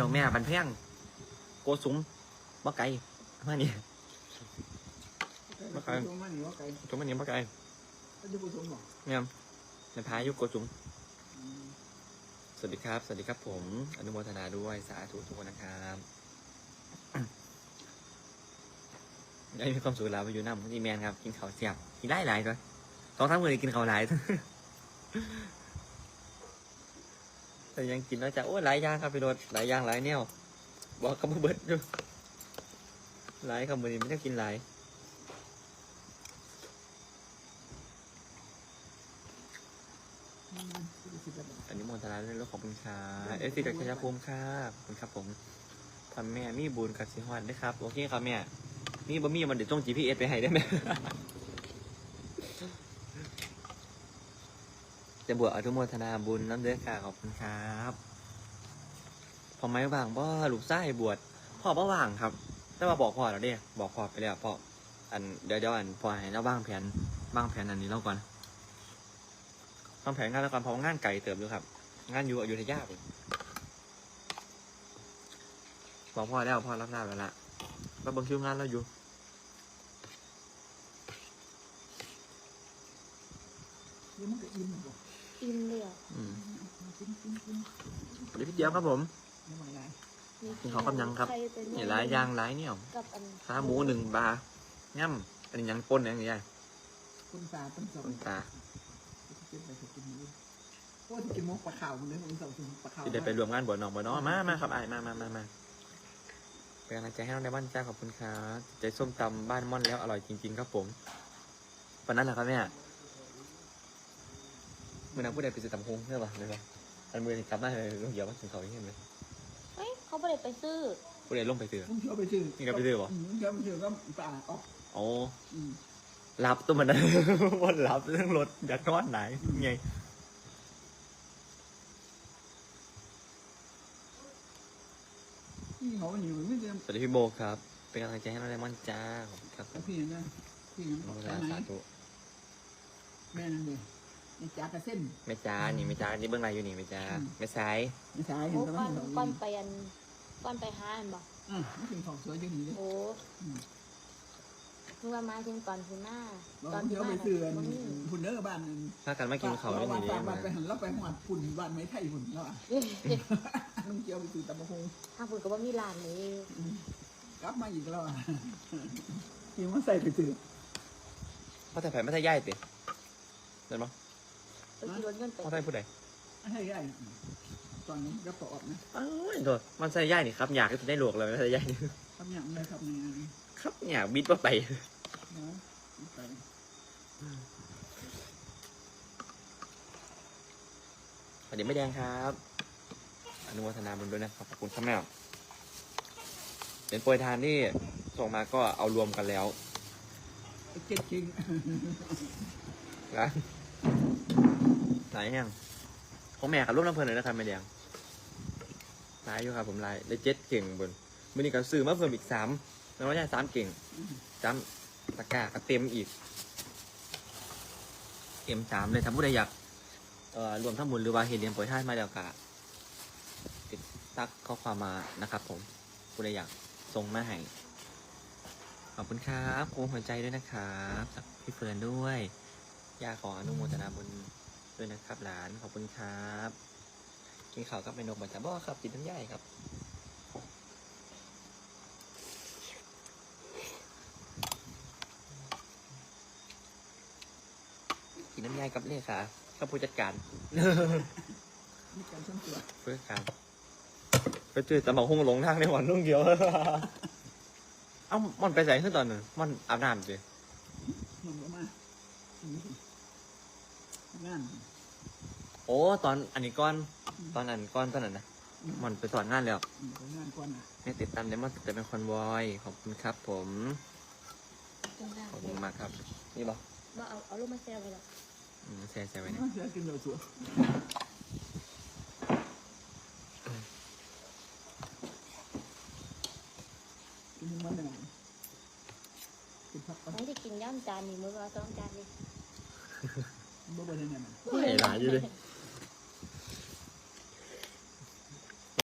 ดอกแม่บันแพงโกสุมบ่ไกลมานี่มาไกลมาหนีว่าไกลจุมมันนี่บ่ไกลก็จะผสมหรอเนี่ยในพายุโกสุมสวัสดีครับ สวัสดีครับผม อนุโมทนาด้วย สาธุทุกคนนะครับได้มีความสุขแล้วไปอยู่น้ำนี่แมนครับ กินข้าวเสียบกินได้หลายตัวสองทั้งมือนี่กินข้าวหลาย แต่ยังกินแล้วจะโอ้ยหลายอย่างครับพี่โดดหลายอย่างหลายแนวบอกกับเบิดอยู่หลายคำมือนี้ไม่ได้กินหลายอันนี้มนตราเรื่องรถของคุณค่าเอฟซีจากชัยภูมิค่ะขอบคุณครับผมทำแม่มีบุญกับสิฮวันด้วยครับ โอเคครับแม่นี่บ่มีมันเดี๋ยวต้อง GPS ไปให้ได้ไหม จะบวชอนุโมทนาบุญน้ำเด้อค่ะขอบคุณครับพอไหมว่างพ่อลูกไส้บวชพ่อบ่ว่างครับ แต่ว่าบอกพ่อแล้วเด้บอกพ่อไปแล้วพ่ออันเดี๋ยวเดี๋ยวอันพ่อให้เราบ้างแผนบ้างแผนอันนี้เราก่อนทำแผนงานแล้วกันเพราะงานไก่เติมอยู่ครับ งานอยู่อยู่ในยากเลยบอกพ่อแล้วพ่อรับทราบแล้วละก็เบังคิวงานเราอยู่ยังมันก็อิ่มหรอ อิ่มเลยอะอืมกินกินกินสวัสดีพี่เจี๊ยบครับผมยังไม่ไรกินของกำยังครับ ใเป็นนี่หลายอย่างหลายเนี่ย กับอันขาหมูหนึ่งบาร์ย่ำอันนี้ยังป้นอย่างใหญ่คุณตาต้นสองต้นตากินไปกินนี้โอ้ที่กินมุกปลาขาวมันเลยมันสองปลาขาวที่ได้ไปรวมงานบวชน้องบวชน้องมามาครับไอ้ายมามามามาเป็นกำลังใจให้น้องในบ้านจ้าขอบคุณครับใจส้มตำบ้านม่อนแล้วอร่อยจริง ๆ ครับผมวันนั้นแหละครับเนี่ยเมื่อนั้นผู้ใดไปซื้อตำฮงใช่ป่ะเลยป่ะอันมือนี่กลับมาเลยลุงเหี่ยวมาถึงเขาอย่างเงี้ยเลยเฮ้ยเขาไม่ได้ไปซื้อ ผู้ใดลงไปซื้อมึงเที่ยวไปซื้อนี่ก็ไปซื้อเหรอมึงเที่ยวไปซื้อก็ปลาออกโอ้อืมรับตัวมันนะ วันรับเรื่องรถอยากนอนไหนไงพี่เขาอยู่ไม่เจอสวัสดีพี่โบครับ เป็นกำลังใจให้น้องไดมอนด์จ้าขอบคุณครับพี่นะพี่ขอบคุณนะสาธุแม่นั่นเลย นี่จากกระเส้นแม่จ้านี่แม่จ้านี่เบื้องไรอยู่นี่แม่จ้าอืมแม่ซ้ายไม่ใช่เห็โอ้นแต่ก้ว่าอนเห็นก้อนไปอันก้อนไปห้าอันบอกอะไม่ถึงของสวยอย่างนี้เลย โอ้อืมมึงว่ามาถึงก่อนคุณหน้าบตออกนเที่ยวไปมาซื้อบ่มีหุ่นเด้อบ้านถ้ากันไม่กินเขาวเราไม่บ้านดีบ้านมาไปหันเราไปหัดฝุ่นบ้านไม่ไทยฝุ่นแล้วอะมึงเที่ยวไปซื้อตะบะฮงถ้าคุณก็ว่ามีร้านเลยกลับมาอีกแล้วอะที่มันใส่ไปซื้อพ่อแต่แผ่ไม่ใช่ย่ายติเห็นปะ ไปขี่รถเงินไปพ่อใช่ผู้ใดไม่ใช่ใหญ่ตอนนี้ก็ปอดนะอ้าวโดดมันใช่ย่ายนี่ครับอยากจะได้หลวกเลยไม่ใช่ย่ายทำอย่างไรครับงานครับอยากบิดว่าไปนะไปสวัสดีไม่แดงครับ อนุโมทนาบุญด้วยนะครับขอบคุณครับแม่เป็นโปรยทานที่ส่งมาก็เอารวมกันแล้วเจ็ดจริงนะ หลายยังของแม่กับลูกน้ำเพลินเลยนะครับแม่แดงหลายอยู่ครับผมหลายได้เจ็ดเก่งบนมือนี้ก็ซื้อมาเพิ่มอีกสามแล้วก็ย่าสามเก่งจำตะกร้าก็เต็มอีกเต็มสามเลยถ้าผู้ใดอยากเอ่อรวมทั้งหมดหรือว่าเห็นเรียนโปรยท่านมาแล้วก็ติดตักข้อความมานะครับผมผู้ใดอยากส่งมาให้ขอบคุณครับโค้งหัวใจด้วยนะครับพี่เฟิร์นด้วยย่าขออนุโมทนาบุญ ด้วยนะครับ หลานขอบคุณครับกินข้าวกับเมนูบัจจาบ่ครับกินน้ำย่ายครับกินน้ำย่ายกับเลขากับผู้จัดการมีการส่งตัวผู้จัดการไปเจอตำบักหุ่งหลงทางในวันรุ่งเดียว เอ้ามันไปใส่ขึ้นตอนหนึ่งมันอาบน้ำสิมันก็มาอืมงาน อ้ตอนอันนี้ก้อนตอนอันก้อนตอนนั้นนะมันไปสอนงานแล้วอืมไปงานก่อนนะให้ติดตามเดมอนแต่เป็นคอนวอยขอบคุณครับ ผมจังได้ขอบคุณมากครับ นี่บอกว่าเอาเอาลูกมาแซวไปแล้วแชร์แชร์ไว้นะเสียกินเดือดสัวกินมันยังไงกินผักก่อนไม่ได้กินย่ำจานนี่มือก็เอาสองจานเลยบ่บ่ได้เนี่ยมันไม่หลายอยู่เลย